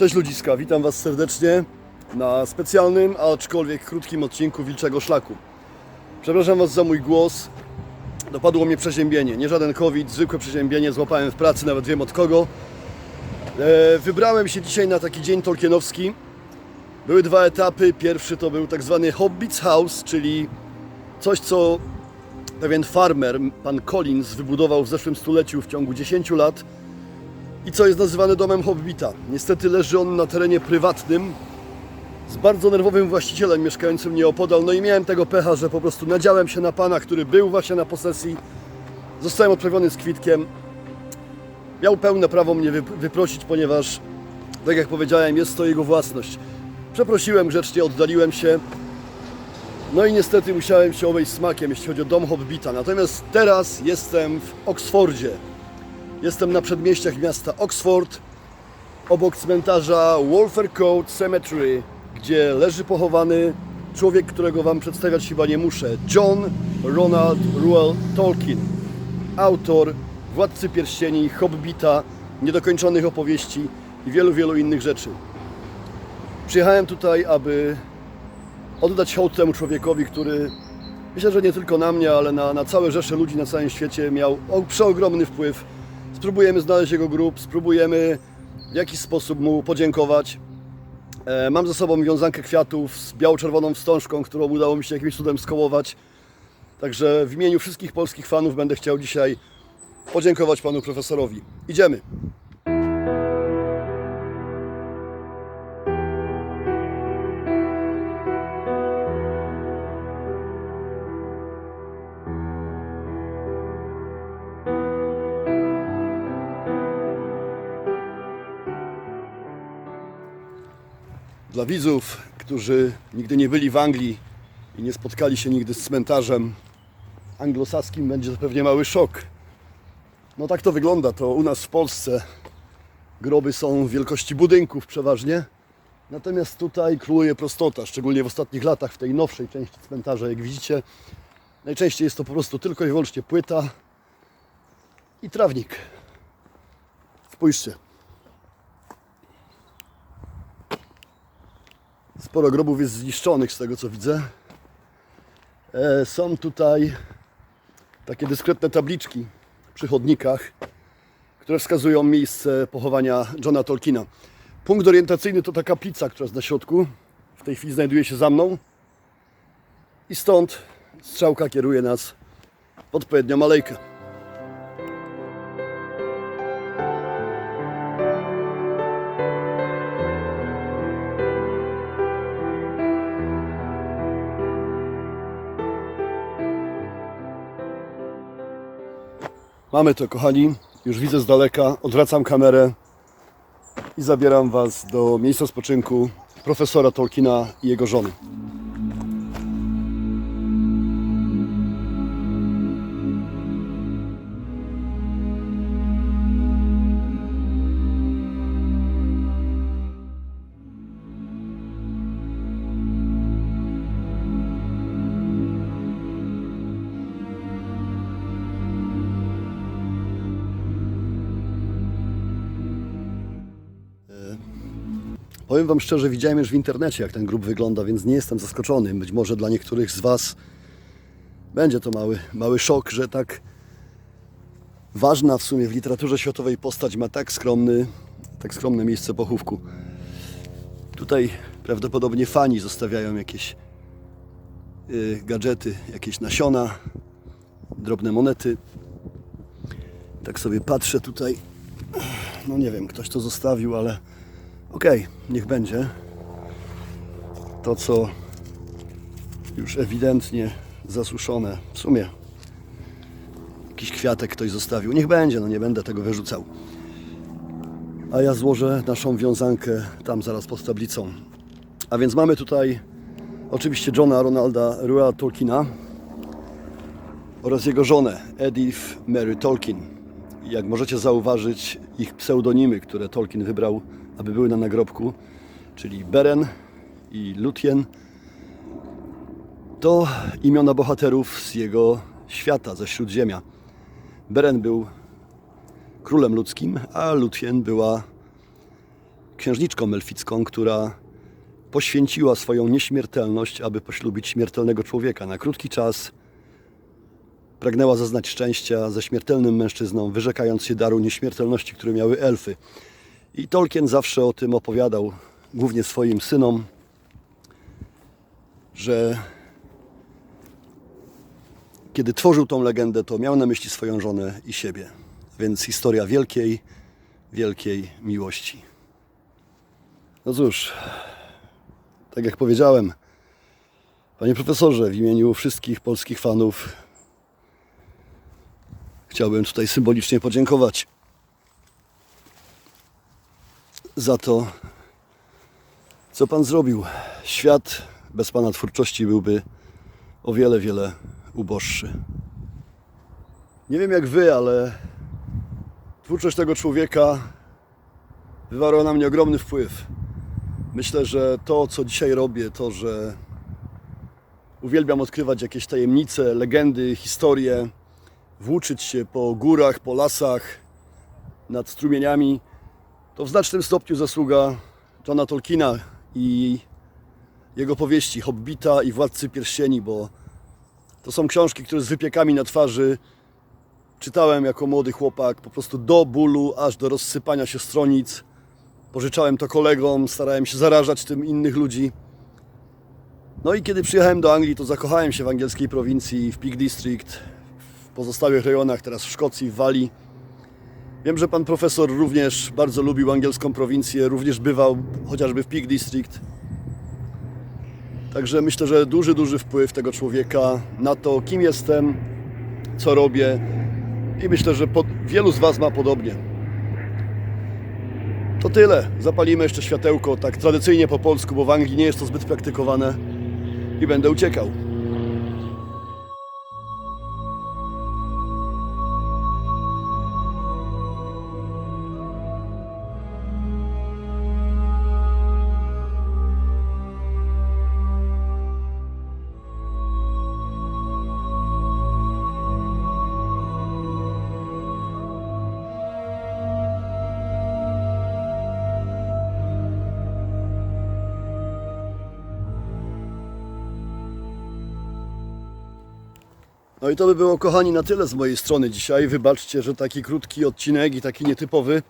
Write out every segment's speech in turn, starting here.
Cześć ludziska, witam Was serdecznie na specjalnym, aczkolwiek krótkim odcinku Wilczego Szlaku. Przepraszam Was za mój głos. Dopadło mnie przeziębienie. Nie żaden COVID, zwykłe przeziębienie. Złapałem w pracy, nawet wiem od kogo. E, wybrałem się dzisiaj na taki dzień tolkienowski. Były dwa etapy. Pierwszy to był tak zwany Hobbit's House, czyli coś, co pewien farmer, pan Collins, wybudował w zeszłym stuleciu w ciągu 10 lat i co jest nazywane domem Hobbita. Niestety leży on na terenie prywatnym z bardzo nerwowym właścicielem mieszkającym nieopodal. No i miałem tego pecha, że po prostu nadziałem się na pana, który był właśnie na posesji. Zostałem odprawiony z kwitkiem. Miał pełne prawo mnie wyp- wyprosić, ponieważ, tak jak powiedziałem, jest to jego własność. Przeprosiłem grzecznie, oddaliłem się. No i niestety musiałem się obejść smakiem, jeśli chodzi o dom Hobbita. Natomiast teraz jestem w Oksfordzie. Jestem na przedmieściach miasta Oxford, obok cmentarza Wolfercote Cemetery, gdzie leży pochowany człowiek, którego Wam przedstawiać chyba nie muszę. John Ronald Reuel Tolkien, autor Władcy Pierścieni, Hobbita, niedokończonych opowieści i wielu, wielu innych rzeczy. Przyjechałem tutaj, aby oddać hołd temu człowiekowi, który myślę, że nie tylko na mnie, ale na, na całe rzesze ludzi na całym świecie miał przeogromny wpływ. Spróbujemy znaleźć jego grób, spróbujemy w jakiś sposób mu podziękować. E, mam ze sobą wiązankę kwiatów z biało-czerwoną wstążką, którą udało mi się jakimś cudem skołować. Także w imieniu wszystkich polskich fanów będę chciał dzisiaj podziękować panu profesorowi. Idziemy. Dla widzów, którzy nigdy nie byli w Anglii i nie spotkali się nigdy z cmentarzem anglosaskim, będzie to pewnie mały szok. No tak to wygląda. To u nas w Polsce groby są wielkości budynków przeważnie. Natomiast tutaj króluje prostota, szczególnie w ostatnich latach, w tej nowszej części cmentarza, jak widzicie. Najczęściej jest to po prostu tylko i wyłącznie płyta i trawnik. Spójrzcie. Sporo grobów jest zniszczonych z tego co widzę. E, są tutaj takie dyskretne tabliczki przy chodnikach, które wskazują miejsce pochowania Johna Tolkiena. Punkt orientacyjny to ta kaplica, która jest na środku. W tej chwili znajduje się za mną. I stąd strzałka kieruje nas w odpowiednią alejkę. Mamy to, kochani. Już widzę z daleka. Odwracam kamerę i zabieram Was do miejsca spoczynku profesora Tolkiena i jego żony. Powiem Wam szczerze, widziałem już w internecie, jak ten grób wygląda, więc nie jestem zaskoczony. Być może dla niektórych z Was będzie to mały, mały szok, że tak ważna w sumie w literaturze światowej postać ma tak skromny, tak skromne miejsce pochówku. Tutaj prawdopodobnie fani zostawiają jakieś y, gadżety, jakieś nasiona, drobne monety. Tak sobie patrzę tutaj. No nie wiem, ktoś to zostawił, ale Okej, niech będzie. To, co już ewidentnie zasuszone, w sumie jakiś kwiatek ktoś zostawił, niech będzie, no nie będę tego wyrzucał. A ja złożę naszą wiązankę tam zaraz pod tablicą. A więc mamy tutaj oczywiście Johna Ronalda Rua Tolkiena oraz jego żonę Edith Mary Tolkien. Jak możecie zauważyć, ich pseudonimy, które Tolkien wybrał, aby były na nagrobku, czyli Beren i Lúthien, to imiona bohaterów z jego świata, ze Śródziemia. Beren był królem ludzkim, a Lúthien była księżniczką melficką, która poświęciła swoją nieśmiertelność, aby poślubić śmiertelnego człowieka. Na krótki czas pragnęła zaznać szczęścia ze śmiertelnym mężczyzną, wyrzekając się daru nieśmiertelności, który miały elfy. I Tolkien zawsze o tym opowiadał, głównie swoim synom, że kiedy tworzył tą legendę, to miał na myśli swoją żonę i siebie. Więc historia wielkiej, wielkiej miłości. No cóż, tak jak powiedziałem, panie profesorze, w imieniu wszystkich polskich fanów chciałbym tutaj symbolicznie podziękować za to, co pan zrobił. Świat bez pana twórczości byłby o wiele, wiele uboższy. Nie wiem jak wy, ale twórczość tego człowieka wywarła na mnie ogromny wpływ. Myślę, że to, co dzisiaj robię, to, że uwielbiam odkrywać jakieś tajemnice, legendy, historie, włóczyć się po górach, po lasach, nad strumieniami, to w znacznym stopniu zasługa Johna Tolkiena i jego powieści Hobbita i Władcy Pierścieni, bo to są książki, które z wypiekami na twarzy czytałem jako młody chłopak, po prostu do bólu, aż do rozsypania się stronic. Pożyczałem to kolegom, starałem się zarażać tym innych ludzi. No i kiedy przyjechałem do Anglii, to zakochałem się w angielskiej prowincji, w Peak District, pozostałych rejonach, teraz w Szkocji, w Walii. Wiem, że pan profesor również bardzo lubił angielską prowincję, również bywał chociażby w Peak District. Także myślę, że duży, duży wpływ tego człowieka na to, kim jestem, co robię i myślę, że wielu z Was ma podobnie. To tyle. Zapalimy jeszcze światełko, tak tradycyjnie po polsku, bo w Anglii nie jest to zbyt praktykowane i będę uciekał. No i to by było, kochani, na tyle z mojej strony dzisiaj. Wybaczcie, że taki krótki odcinek i taki nietypowy.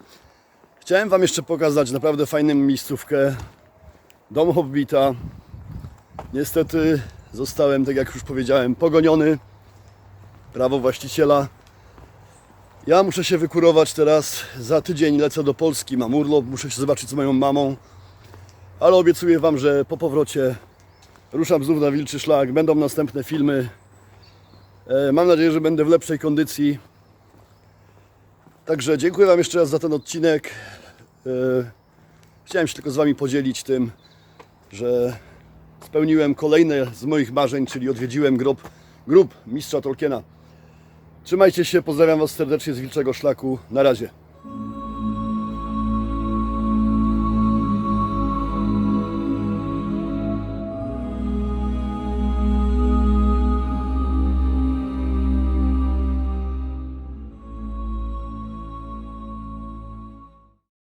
Chciałem Wam jeszcze pokazać naprawdę fajną miejscówkę. Dom Hobbita. Niestety zostałem, tak jak już powiedziałem, pogoniony. Prawo właściciela. Ja muszę się wykurować teraz. Za tydzień lecę do Polski, mam urlop, muszę się zobaczyć z moją mamą. Ale obiecuję Wam, że po powrocie ruszam znów na wilczy szlak. Będą następne filmy. E, Mam nadzieję, że będę w lepszej kondycji. Także dziękuję Wam jeszcze raz za ten odcinek. E, Chciałem się tylko z Wami podzielić tym, że spełniłem kolejne z moich marzeń, czyli odwiedziłem grob, grób mistrza Tolkiena. Trzymajcie się, pozdrawiam Was serdecznie z Wilczego Szlaku. Na razie.